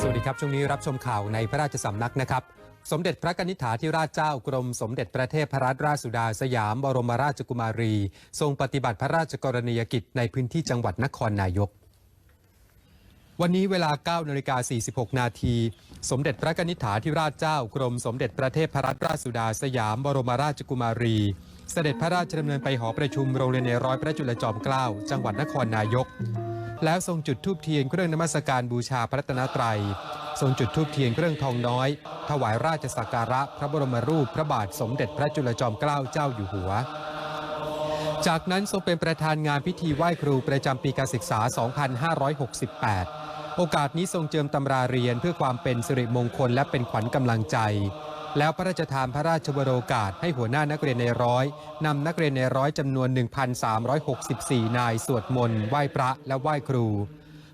สวัสดีครับ ช่วงนี้รับชมข่าวในพระราชสำนักนะครับ สมเด็จพระกนิษฐาธิราชเจ้ากรมสมเด็จพระเทพรัตนราชสุดาสยามบรมราชกุมารี ทรงปฏิบัติพระราชกรณียกิจในพื้นที่จังหวัดนครนายก วันนี้เวลา9นาฬิกา46 นาทีสมเด็จพระกนิษฐาธิราชเจ้ากรมสมเด็จพระเทพรัตนราชสุดาสยามบรมราชกุมารี เสด็จพระราชดำเนินไปหอประชุมโรงเรียนในร้อยพระจุลจอมเกล้าจังหวัดนครนายก แล้วทรงจุดธูปเทียนเครื่องนมัสการบูชาพระรัตนตรัย ทรงจุดธูปเทียนเครื่องทองน้อย ถวายราชสักการะพระบรมรูปพระบาทสมเด็จพระจุลจอมเกล้าเจ้าอยู่หัว จากนั้นทรงเป็นประธานงานพิธีไหว้ครูประจำปีการศึกษา 2568 โอกาสนี้ทรงเจิมตำราเรียนเพื่อความเป็นสิริมงคลและเป็นขวัญกำลังใจ แล้วพระราชทานพระราชวโรกาสให้หัวหน้านักเรียนในร้อยนำนักเรียนในร้อยจำนวน 1,364 นายสวดมนต์ไหว้พระและไหว้ครู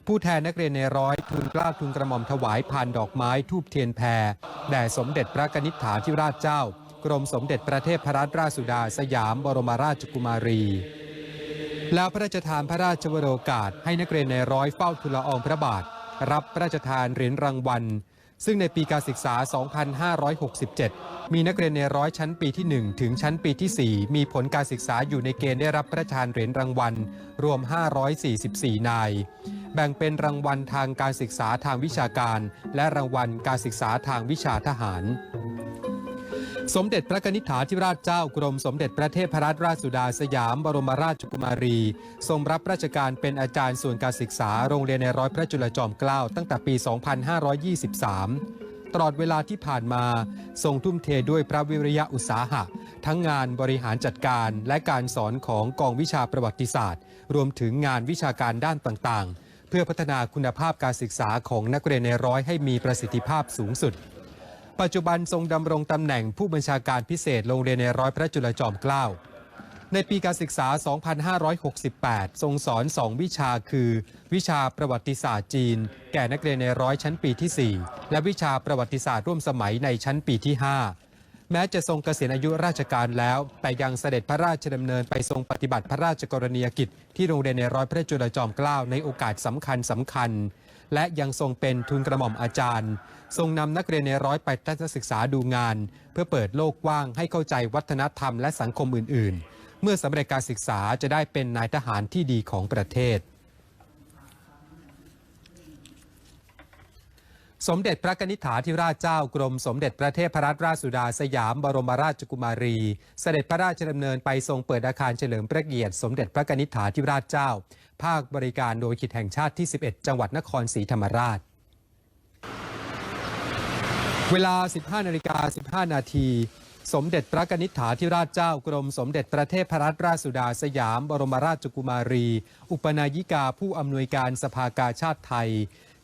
ผู้แทนนักเรียนในร้อยทูลกล้าทูลกระหม่อมถวายพานดอกไม้ทูบเทียนแพรแด่สมเด็จพระกนิษฐาธิราชเจ้า กรมสมเด็จพระเทพรัตนราชสุดาสยามบรมราชกุมารีแล้วพระราชทานพระราชวโรกาสให้นักเรียนในร้อยเฝ้าทุลอองพระบาท รับพระราชทานเหรียญรางวัล ซึ่งในปีการศึกษา 2567 มีนักเรียนในร้อยชั้นปีที่ 1 ถึงชั้นปีที่ 4 มีผลการศึกษาอยู่ในเกณฑ์ได้รับพระราชทานเหรียญรางวัล รวม 544 นาย แบ่งเป็นรางวัลทางการศึกษาทางวิชาการ และรางวัลการศึกษาทางวิชาทหาร สมเด็จพระนิษฐาธิราชเจ้ากรมสมเด็จพระเทพรัตนราชสุดาสยามบรมราชกุมารี ทรงรับราชการเป็นอาจารย์ส่วนการศึกษาโรงเรียนในร้อยพระจุลจอมเกล้าตั้งแต่ปี 2523 ตลอดเวลาที่ผ่านมาทรงทุ่มเทด้วยพระวิริยะอุตสาหะ ทั้งงานบริหารจัดการและการสอนของกองวิชาประวัติศาสตร์ รวมถึงงานวิชาการด้านต่างๆ เพื่อพัฒนาคุณภาพการศึกษาของนักเรียนในร้อยให้มีประสิทธิภาพสูงสุด ปัจจุบันทรงดำรงตำแหน่งผู้บัญชาการพิเศษโรงเรียนในร้อยพระจุลจอมเกล้า ในปีการศึกษา 2568 ทรงสอน 2 วิชาคือ วิชาประวัติศาสตร์จีน แก่นักเรียนในร้อยชั้นปีที่ 4 และวิชาประวัติศาสตร์ร่วมสมัยในชั้นปีที่ 5 แม้จะทรงเกษียณอายุราชการแล้ว แต่ยังเสด็จพระราชดำเนินไปทรงปฏิบัติพระราชกรณียกิจ ที่โรงเรียนในร้อยพระจุลจอมเกล้าในโอกาสสำคัญสำคัญ และยังทรงเป็นทุนกระหม่อมอาจารย์ ทรงนำนักเรียนในร้อยไปทัศนศึกษาดูงาน เพื่อเปิดโลกกว้างให้เข้าใจวัฒนธรรมและสังคมอื่น ๆ เมื่อสำเร็จการศึกษาจะได้เป็นนายทหารที่ดีของประเทศ สมเด็จพระนิษฐาธิราชเจ้ากรมสมเด็จพระเทพรัตนราชสุดาสยามบรมราชกุมารี เสด็จพระราชดำเนินไปทรงเปิดอาคารเฉลิมพระเกียรติสมเด็จพระนิษฐาธิราชเจ้า ภาคบริการโดยขิดแห่งชาติที่ 11 จังหวัดนครศรีธรรมราช เวลา 15นาฬิกา15 นาทีสมเด็จพระนิษฐาธิราชเจ้ากรมสมเด็จพระเทพรัตนราชสุดาสยาม บรมราชกุมารี อุปนายิกาผู้อำนวยการสภากาชาติไทย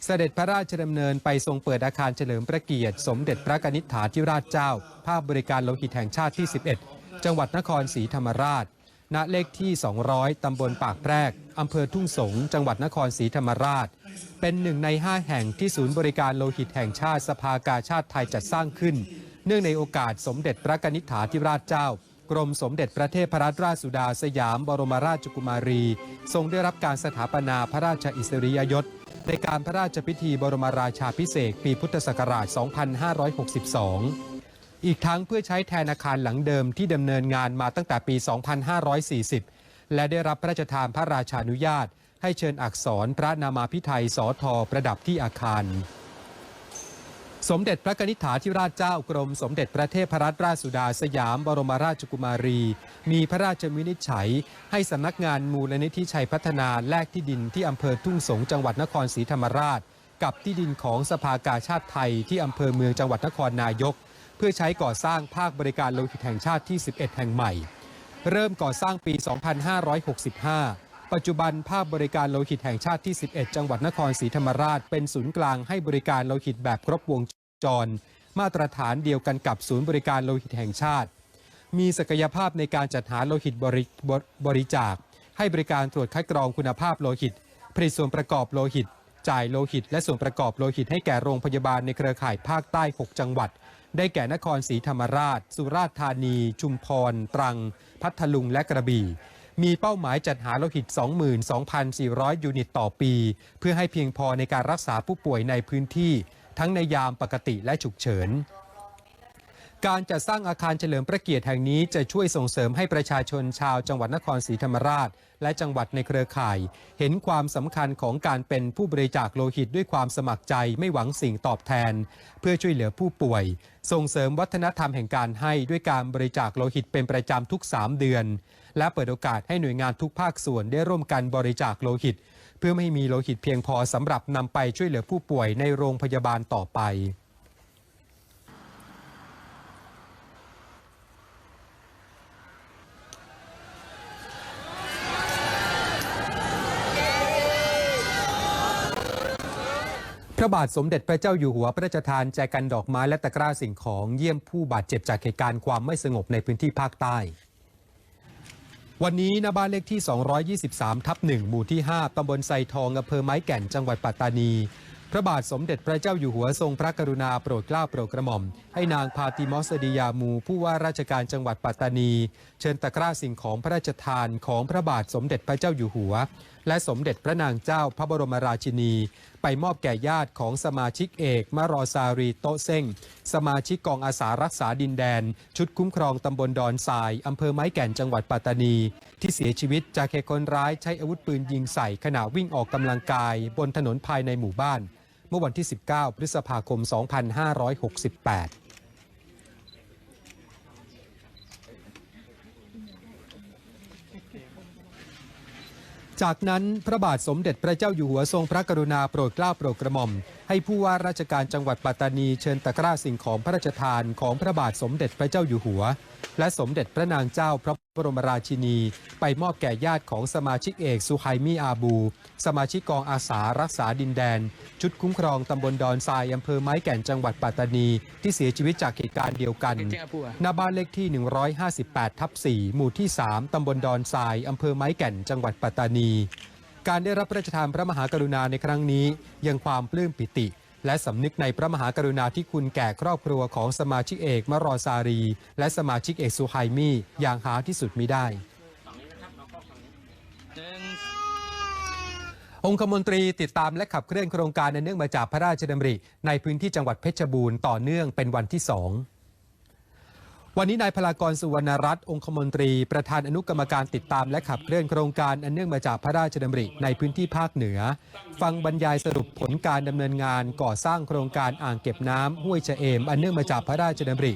เสด็จพระราชดำเนินไปทรงเปิดอาคารเฉลิมพระเกียรติ สมเด็จพระกนิษฐาธิราชเจ้า ภาคบริการโลหิตแห่งชาติที่ 11 จังหวัดนครศรีธรรมราช ณ เลขที่ 200 ตำบลปากแพรกอำเภอทุ่งสง จังหวัดนครศรีธรรมราช เป็นหนึ่งใน 5 แห่งที่ศูนย์บริการโลหิตแห่งชาติสภากาชาติไทยจัดสร้างขึ้น เนื่องในโอกาสสมเด็จพระกนิษฐาธิราชเจ้ากรมสมเด็จพระเทพรัตนราชสุดาสยามบรมราชกุมารี ทรงได้รับการสถาปนาพระราชอิสริยยศ ในการพระราชพิธีบรมราชาพิเศษปีพุทธศักราช 2562 อีกทั้งเพื่อใช้แทนอาคารหลังเดิมที่ดำเนินงานมาตั้งแต่ปี 2540 และได้รับพระราชทานพระราชานุญาต ให้เชิญอักษรพระนามาพิไทยสอทอประดับที่อาคาร สมเด็จพระนิษฐาธิราชเจ้ากรม สมเด็จพระเทพรัตนราชสุดาสยามบรมราชกุมารี มีพระราชวินิจฉัย ให้สำนักงานมูลนิธิชัยพัฒนาแลกที่ดินที่อำเภอทุ่งสงจังหวัดนครศรีธรรมราช กับที่ดินของสภากาชาติไทยที่อำเภอเมืองจังหวัดนครนายก เพื่อใช้ก่อสร้างภาคบริการโลหิตแห่งชาติที่ 11 แห่งใหม่ เริ่มก่อสร้างปี 2565 ปัจจุบันภาคบริการโลหิตแห่งชาติที่ 11 จังหวัดนครศรีธรรมราช เป็นศูนย์กลางให้บริการโลหิตแบบครบวงจร มาตรฐานเดียวกันกับศูนย์บริการโลหิตแห่งชาติ มีศักยภาพในการจัดหาโลหิตบรบริบริจาค ให้บริการตรวจคัดกรองคุณภาพโลหิต ผลิตส่วนประกอบโลหิต จ่ายโลหิต และส่วนประกอบโลหิตให้แก่โรงพยาบาลในเครือข่ายภาคใต้ 6 จังหวัด ได้แก่นครศรีธรรมราช สุราษฎร์ธานี ชุมพร ตรัง พัทลุง และกระบี่ มีเป้าหมายจัดหาโลหิต 22,400 ยูนิตต่อปี เพื่อให้เพียงพอในการรักษาผู้ป่วยในพื้นที่ ทั้งในยามปกติและฉุกเฉินการจัดสร้างอาคารเฉลิมพระเกียรติแห่งนี้จะช่วยส่งเสริมให้ประชาชนชาวจังหวัดนครศรีธรรมราช และจังหวัดในเครือข่าย เห็นความสำคัญของการเป็นผู้บริจาคโลหิตด้วยความสมัครใจไม่หวังสิ่งตอบแทน เพื่อช่วยเหลือผู้ป่วย ส่งเสริมวัฒนธรรมแห่งการให้ด้วยการบริจาคโลหิตเป็นประจำทุก 3 เดือน และเปิดโอกาสให้หน่วยงานทุกภาคส่วนได้ร่วมกันบริจาคโลหิต เพื่อไม่มีโลหิตเพียงพอสำหรับนำไปช่วยเหลือผู้ป่วยในโรงพยาบาลต่อไปพระบาทสมเด็จพระเจ้าอยู่หัวพระราชทานแจกันดอกไม้และตะกร้าสิ่งของเยี่ยมผู้บาดเจ็บจากเหตุการณ์ความไม่สงบในพื้นที่ภาคใต้ วันนี้ณบ้านเลขที่ 223 ทับ 1 หมู่ที่ 5 ตำบลไซทอง อำเภอไม้แก่น จังหวัดปัตตานี พระบาทสมเด็จพระเจ้าอยู่หัวทรงพระกรุณาโปรดเกล้าโปรดกระหม่อม ให้นางพาติมอสดียามู ผู้ว่าราชการจังหวัดปัตตานี เชิญตะกร้าสิ่งของพระราชทานของพระบาทสมเด็จพระเจ้าอยู่หัวและสมเด็จพระนางเจ้าพระบรมราชินี ไปมอบแก่ญาติของสมาชิกเอกมารอซารีโตเซ้งสมาชิกกองอาสารักษาดินแดน ชุดคุ้มครองตำบลดอนทรายอำเภอไม้แก่นจังหวัดปัตตานี ที่เสียชีวิตจากเหตุคนร้ายใช้อาวุธปืนยิงใส่ขณะวิ่งออกกำลังกาย บนถนนภายในหมู่บ้าน เมื่อวันที่ 19 พฤษภาคม 2568 จากนั้นพระบาทสมเด็จพระเจ้าอยู่หัวทรงพระกรุณาโปรดเกล้าโปรดกระหม่อม ให้ผู้ว่าราชการจังหวัดปัตตานีเชิญตะกร้าสิ่งของพระราชทานของพระบาทสมเด็จพระเจ้าอยู่หัว และสมเด็จพระนางเจ้าพระบรมราชินี ไปมอบแก่ญาติของสมาชิกเอกสุไฮมีอาบู สมาชิกกองอาสารักษาดินแดน ชุดคุ้มครองตำบลดอนทรายอำเภอไม้แก่นจังหวัดปัตตานี ที่เสียชีวิตจากเหตุการณ์เดียวกันณบ้านเลขที่ 158 ทับ 4 หมู่ที่ 3 ตำบลดอนทรายอำเภอไม้แก่นจังหวัดปัตตานี การได้รับพระราชทานพระมหากรุณาในครั้งนี้ ยังความปลื้มปิติ และสำนึกในพระมหากรุณาธิคุณแก่ครอบครัวของสมาชิกเอกมรอซารี และสมาชิกเอกสุไฮมีอย่างหาที่สุดมิได้องคมนตรีติดตามและขับเคลื่อนโครงการในเนื่องมาจากพระราชดำริ ในพื้นที่จังหวัดเพชรบูรณ์ต่อเนื่องเป็นวันที่สอง วันนี้นายพลากรสุวรรณรัตน์องคมนตรีประธานอนุกรรมการติดตามและขับเคลื่อนโครงการอันเนื่องมาจากพระราชดำริในพื้นที่ภาคเหนือ ฟังบรรยายสรุปผลการดำเนินงานก่อสร้างโครงการอ่างเก็บน้ำห้วยชะเอม อันเนื่องมาจากพระราชดำริ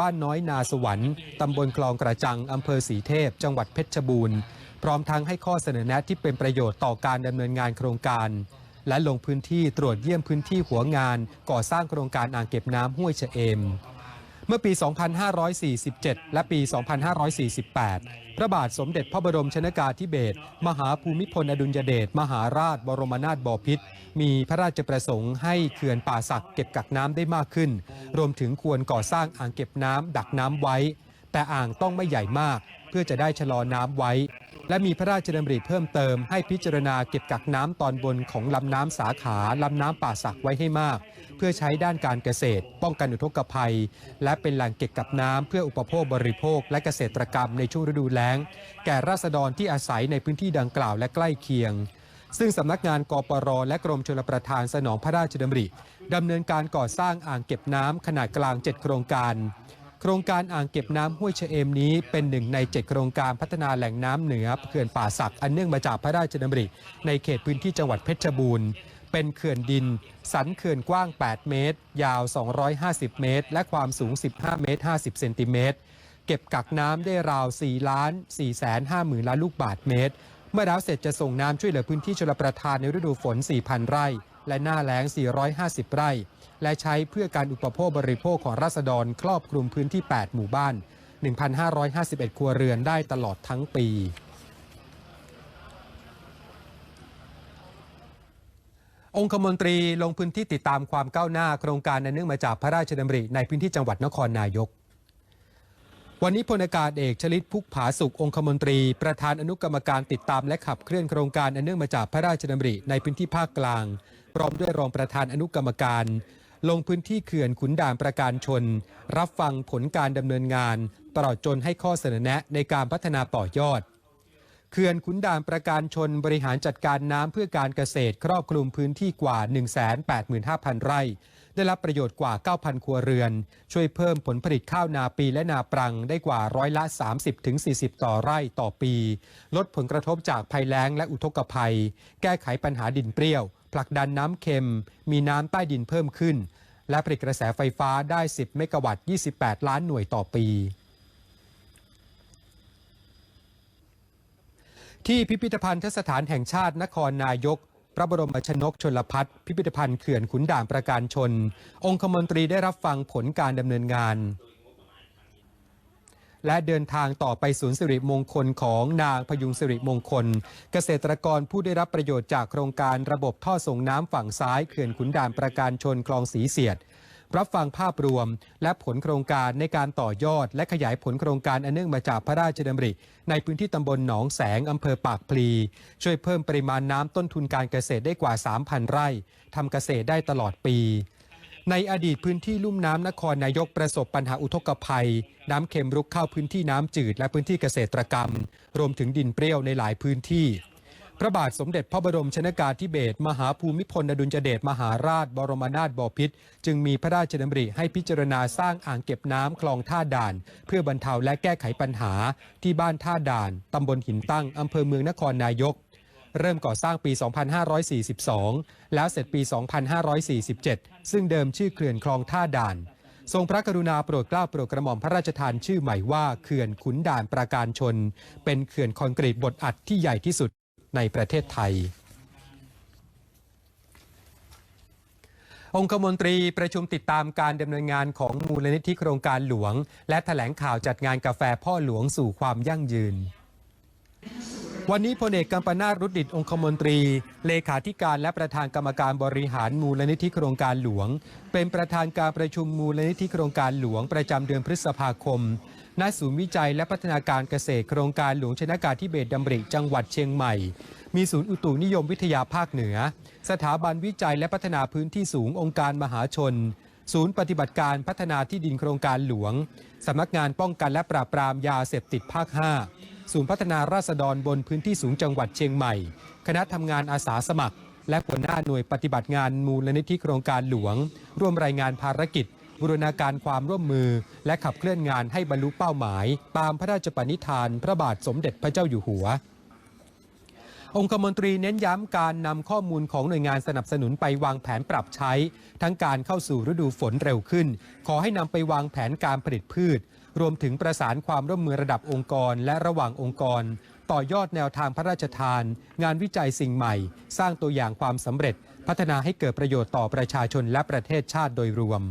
บ้านน้อยนาสวรรค์ตำบลคลองกระจังอำเภอสีเทพ จังหวัดเพชรบูรณ์พร้อมทั้งให้ข้อเสนอแนะที่เป็นประโยชน์ต่อการดำเนินงานโครงการและลงพื้นที่ตรวจเยี่ยมพื้นที่หัวงาน ก่อสร้างโครงการอ่างเก็บน้ำห้วยชะเอม เมื่อปี 2547 และปี 2548 พระบาทสมเด็จพระบรมชนากาธิเบศรมหาภูมิพลอดุลยเดชมหาราชบรมนาถบพิตรมีพระราชประสงค์ให้เขื่อนป่าสักเก็บกักน้ำได้มากขึ้น รวมถึงควรก่อสร้างอ่างเก็บน้ำดักน้ำไว้ แต่อ่างต้องไม่ใหญ่มาก เพื่อจะได้ชะลอน้ำไว้ และมีพระราชดำริเพิ่มเติมให้พิจารณาเก็บกักน้ำตอนบนของลำน้ำสาขาลำน้ำป่าสักไว้ให้มาก เพื่อใช้ด้านการเกษตร ป้องกันอุทกภัย และเป็นแหล่งเก็บกักน้ำเพื่ออุปโภคบริโภค และเกษตรกรรมในช่วงฤดูแล้ง แก่ราษฎรที่อาศัยในพื้นที่ดังกล่าวและใกล้เคียงซึ่งสำนักงานกปร และกรมชลประทานสนองพระราชดำริดำเนินการก่อสร้างอ่างเก็บน้ำขนาดกลาง 7 โครงการ โครงการอ่างเก็บน้ำห้วยชะเอมนี้เป็นหนึ่งใน 7 โครงการพัฒนาแหล่งน้ำเหนือเขื่อนป่าสักอันเนื่องมาจากพระราชดำริ ในเขตพื้นที่จังหวัดเพชรบูรณ์ เป็นเขื่อนดิน สันเขื่อนกว้าง 8 เมตร ยาว 250 เมตร และความสูง 15 เมตร 50 เซนติเมตร เก็บกักน้ำได้ราว 4 ล้าน4แสน5หมื่นล้านลูกบาทเมตร เมื่อแล้วเสร็จจะส่งน้ำช่วยเหลือพื้นที่ชลประทานในฤดูฝน 4,000 ไร่ และหน้าแล้ง 450 ไร่ และใช้เพื่อการอุปโภคบริโภคของราษฎรครอบคลุมพื้นที่ 8 หมู่บ้าน 1,551 ครัวเรือนได้ตลอดทั้งปีองคมนตรีลงพื้นที่ติดตามความก้าวหน้าโครงการอันเนื่องมาจากพระราชดำริในพื้นที่จังหวัดนครนายก วันนี้พลอากาศเอกชลิตพุกผาสุของคมนตรี ประธานอนุกรรมการติดตามและขับเคลื่อนโครงการอันเนื่องมาจากพระราชดำริในพื้นที่ภาคกลาง พร้อมด้วยรองประธานอนุกรรมการ ลงพื้นที่เขื่อนขุนด่านประการชน รับฟังผลการดำเนินงาน ตลอดจนให้ข้อเสนอแนะในการพัฒนาต่อยอดเขื่อนขุนด่านประการชนบริหารจัดการน้ำเพื่อการเกษตรครอบคลุมพื้นที่กว่า 185,000 ไร่ ได้รับประโยชน์กว่า 9,000 ครัวเรือน ช่วยเพิ่มผลผลิตข้าวนาปีและนาปรังได้กว่าร้อยละ 30-40 ต่อไร่ต่อปี ลดผลกระทบจากภัยแล้งและอุทกภัย แก้ไขปัญหาดินเปรี้ยว ผลักดันน้ำเค็ม มีน้ำใต้ดินเพิ่มขึ้น และผลิตกระแสไฟฟ้าได้ 10 เมกะวัตต์ 28 ล้านหน่วยต่อปี ที่พิพิธภัณฑสถานแห่งชาตินครนายก พระบรมชนกชลพัฒพิพิธภัณฑ์เขื่อนขุนด่านประการชน องคมนตรีได้รับฟังผลการดำเนินงาน และเดินทางต่อไปศูนย์สิริมงคลของนางพยุงสิริมงคล เกษตรกรผู้ได้รับประโยชน์จากโครงการระบบท่อส่งน้ำฝั่งซ้ายเขื่อนขุนด่านประการชนคลองสีเสียด รับฟังภาพรวม และผลโครงการในการต่อยอด และขยายผลโครงการอันเนื่องมาจากพระราชดำริ ในพื้นที่ตำบลหนองแสงอำเภอปากพลี ช่วยเพิ่มปริมาณน้ำต้นทุนการเกษตรได้กว่า 3,000 ไร่ทำเกษตรได้ตลอดปี ในอดีตพื้นที่ลุ่มน้ำนครนายกประสบปัญหาอุทกภัย น้ำเค็มรุกเข้าพื้นที่น้ำจืดและพื้นที่เกษตรกรรม รวมถึงดินเปรี้ยวในหลายพื้นที่ พระบาทสมเด็จพระบรมชนากาธิเบศรมหาภูมิพลอดุลยเดชมหาราช บรมนาถบพิตรจึงมีพระราชดำริให้พิจารณาสร้างอ่างเก็บน้ำคลองท่าด่าน เพื่อบรรเทาและแก้ไขปัญหาที่บ้านท่าด่านตำบลหินตั้งอำเภอเมืองนครนายก เริ่มก่อสร้างปี 2542 แล้วเสร็จปี 2547 ซึ่งเดิมชื่อเขื่อนคลองท่าด่าน ทรงพระกรุณาโปรดเกล้าโปรดกระหม่อมพระราชทานชื่อใหม่ว่าเขื่อนขุนด่านประการชน เป็นเขื่อนคอนกรีตบดอัดที่ใหญ่ที่สุดในประเทศไทย องคมนตรีประชุมติดตามการดำเนินงานของมูลนิธิโครงการหลวง และแถลงข่าวจัดงานกาแฟพ่อหลวงสู่ความยั่งยืน วันนี้พลเอกกัมปนาตรุดดิตองคมนตรี เลขาธิการและประธานกรรมการบริหารมูลนิธิโครงการหลวง เป็นประธานการประชุมมูลนิธิโครงการหลวงประจำเดือนพฤษภาคม ณ ศูนย์วิจัยและพัฒนาการเกษตรโครงการหลวงชนากาธิเบศรดำริจังหวัดเชียงใหม่ มีศูนย์อุตุนิยมวิทยาภาคเหนือ สถาบันวิจัยและพัฒนาพื้นที่สูงองค์การมหาชน ศูนย์ปฏิบัติการพัฒนาที่ดินโครงการหลวงสำนักงานป้องกันและปราบปรามยาเสพติดภาค 5 ศูนย์พัฒนาราษฎรบนพื้นที่สูงจังหวัดเชียงใหม่ คณะทำงานอาสาสมัคร และหัวหน้าหน่วยปฏิบัติงานมูลนิธิโครงการหลวง ร่วมรายงานภารกิจ บูรณาการความร่วมมือ และขับเคลื่อนงานให้บรรลุเป้าหมาย ตามพระราชปณิธาน พระบาทสมเด็จพระเจ้าอยู่หัว องคมนตรีเน้นย้ำการนำข้อมูลของหน่วยงานสนับสนุนไปวางแผนปรับใช้ ทั้งการเข้าสู่ฤดูฝนเร็วขึ้น ขอให้นำไปวางแผนการผลิตพืช รวมถึงประสานความร่วมมือระดับองค์กรและระหว่างองค์กร ต่อยอดแนวทางพระราชทาน งานวิจัยสิ่งใหม่ สร้างตัวอย่างความสำเร็จ พัฒนาให้เกิดประโยชน์ต่อประชาชนและประเทศชาติโดยรวม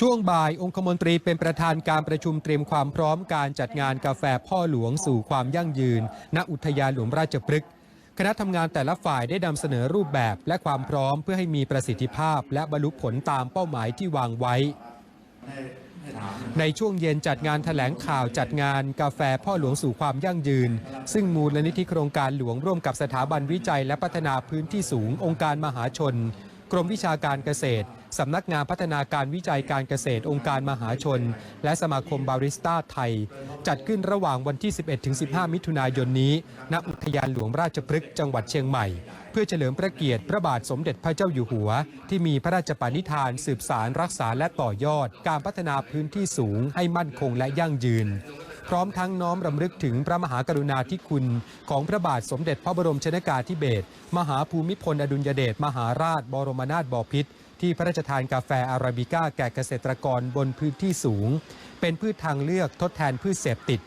ช่วงบ่ายองคมนตรีเป็นประธานการประชุมเตรียมความพร้อมการจัดงานกาแฟพ่อหลวงสู่ความยั่งยืน ณอุทยานหลวงราชพฤกษ์ คณะทำงานแต่ละฝ่ายได้นำเสนอรูปแบบและความพร้อมเพื่อให้มีประสิทธิภาพ และบรรลุผลตามเป้าหมายที่วางไว้ ในช่วงเย็นจัดงานแถลงข่าวจัดงานกาแฟพ่อหลวงสู่ความยั่งยืน ซึ่งมูลนิธิโครงการหลวงร่วมกับสถาบันวิจัยและพัฒนาพื้นที่สูงองค์การมหาชน กรมวิชาการเกษตร สำนักงานพัฒนาการวิจัยการเกษตรองค์การมหาชน และสมาคมบาริสต้าไทย จัดขึ้นระหว่างวันที่ 11-15 มิถุนายนนี้ ณ อุทยานหลวงราชพฤกษ์จังหวัดเชียงใหม่ เพื่อเฉลิมพระเกียรติพระบาทสมเด็จพระเจ้าอยู่หัว ที่มีพระราชปณิธาน สืบสารรักษาและต่อยอด การพัฒนาพื้นที่สูงให้มั่นคงและยั่งยืน พร้อมทั้งน้อมรำลึกถึงพระมหากรุณาธิคุณ ของพระบาทสมเด็จพระบรมชนากาธิเบศรมหาภูมิพลอดุลยเดชมหาราช บรมนาถบพิตรที่พระราชทานกาแฟอาราบิก้าแก่เกษตรกรบนพื้นที่สูง เป็นพืชทางเลือกทดแทนพืชเสพติด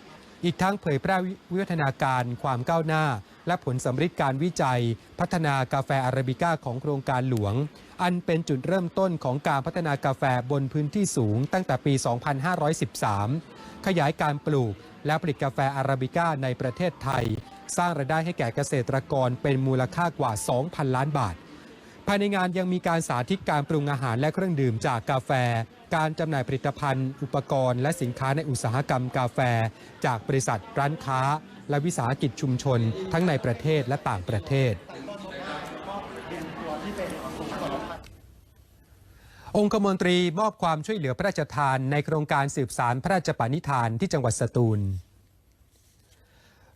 อีกทั้งเผยแพร่วิวัฒนาการความก้าวหน้าและผลสำฤทธิ์การวิจัย พัฒนากาแฟอาราบิก้าของโครงการหลวง อันเป็นจุดเริ่มต้นของการพัฒนากาแฟบนพื้นที่สูงตั้งแต่ปี 2513 ขยายการปลูก และผลิตกาแฟอาราบิก้าในประเทศไทย สร้างรายได้ให้แก่เกษตรกรเป็นมูลค่ากว่า 2,000 ล้านบาท ภายในงานยังมีการสาธิตการปรุงอาหารและเครื่องดื่มจากกาแฟการจำหน่ายผลิตภัณฑ์ อุปกรณ์ และสินค้าในอุตสาหกรรมกาแฟ จากบริษัทร้านค้า และวิสาหกิจชุมชน ทั้งในประเทศและต่างประเทศองคมนตรีมอบความช่วยเหลือพระราชทานในโครงการสืบสารพระราชปณิธานที่จังหวัดสตูล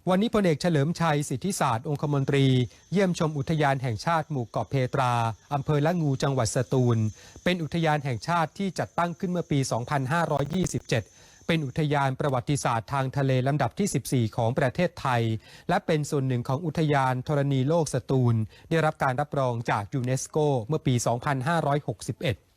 วันนี้พลเอกเฉลิมชัยสิทธิศาสตร์องคมนตรี เยี่ยมชมอุทยานแห่งชาติหมู่เกาะเพตราอำเภอละงูจังหวัดสตูล เป็นอุทยานแห่งชาติที่จัดตั้งขึ้นเมื่อปี 2527 เป็นอุทยานประวัติศาสตร์ทางทะเลลำดับที่ 14 ของประเทศไทย และเป็นส่วนหนึ่งของอุทยานธรณีโลกสตูล ได้รับการรับรองจากยูเนสโกเมื่อปี 2561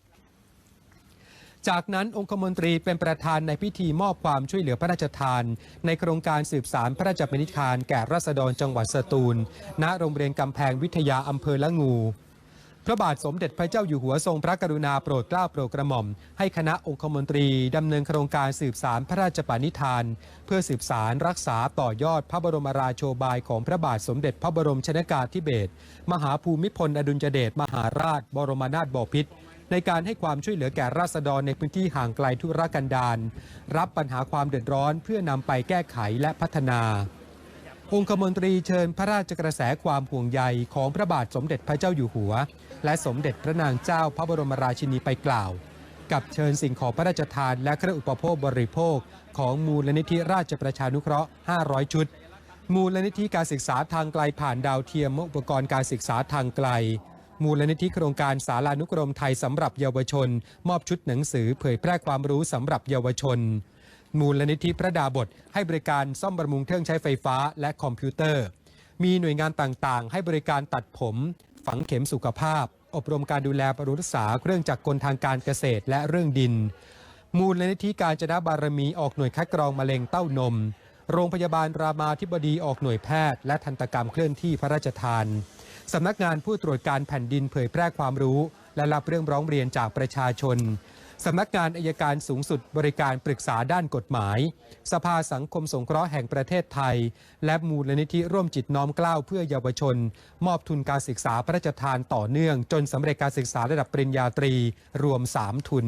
จากนั้นองคมนตรีเป็นประธานในพิธีมอบความช่วยเหลือพระราชทาน ในโครงการสืบสารพระราชปณิธานแก่ราษฎรจังหวัดสตูล ณ โรงเรียนกำแพงวิทยาอำเภอละงู พระบาทสมเด็จพระเจ้าอยู่หัวทรงพระกรุณาโปรดเกล้าโปรดกระหม่อม ให้คณะองคมนตรีดำเนินโครงการสืบสารพระราชปณิธาน เพื่อสืบสารรักษาต่อยอดพระบรมราโชบายของพระบาทสมเด็จพระบรมชนากาธิเบศรมหาภูมิพลอดุลยเดชมหาราช บรมนาถบพิตรในการให้ความช่วยเหลือแก่ราษฎรในพื้นที่ห่างไกลทุรกันดารรับปัญหาความเดือดร้อนเพื่อนำไปแก้ไขและพัฒนาองคมนตรีเชิญพระราชกระแสความห่วงใยของพระบาทสมเด็จพระเจ้าอยู่หัว และสมเด็จพระนางเจ้าพระบรมราชินีไปกล่าว กับเชิญสิ่งของพระราชทานและเครื่องอุปโภคบริโภค ของมูลนิธิราชประชานุเคราะห์ 500 ชุด มูลนิธิการศึกษาทางไกลผ่านดาวเทียมอุปกรณ์การศึกษาทางไกล มูลนิธิโครงการสารานุกรมไทยสำหรับเยาวชน มอบชุดหนังสือเผยแพร่ความรู้สำหรับเยาวชน มูลนิธิพระดาบทให้บริการซ่อมบำรุงเครื่องใช้ไฟฟ้าและคอมพิวเตอร์มีหน่วยงานต่างๆ ให้บริการตัดผม ฝังเข็มสุขภาพ อบรมการดูแลปรุงรักษาเครื่องจักรกลทางการเกษตรและเรื่องดิน มูลนิธิการจนาบารมีออกหน่วยคัดกรองมะเร็งเต้านม โรงพยาบาลรามาธิบดีออกหน่วยแพทย์ และทันตกรรมเคลื่อนที่พระราชทานสำนักงานผู้ตรวจการแผ่นดินเผยแพร่ความรู้ และรับเรื่องร้องเรียนจากประชาชน สำนักงานอายการสูงสุดบริการปรึกษาด้านกฎหมาย สภาสังคมสงเคราะห์แห่งประเทศไทย และมูลนิธิร่วมจิตน้อมเกล้าเพื่อเยาวชน มอบทุนการศึกษาพระราชทานต่อเนื่อง จนสำเร็จการศึกษาระดับปริญญาตรีรวม 3 ทุน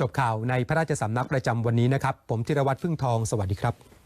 จบข่าวในพระราชสำนักประจำวันนี้นะครับ ผมธีรวัตรพึ่งทองสวัสดีครับ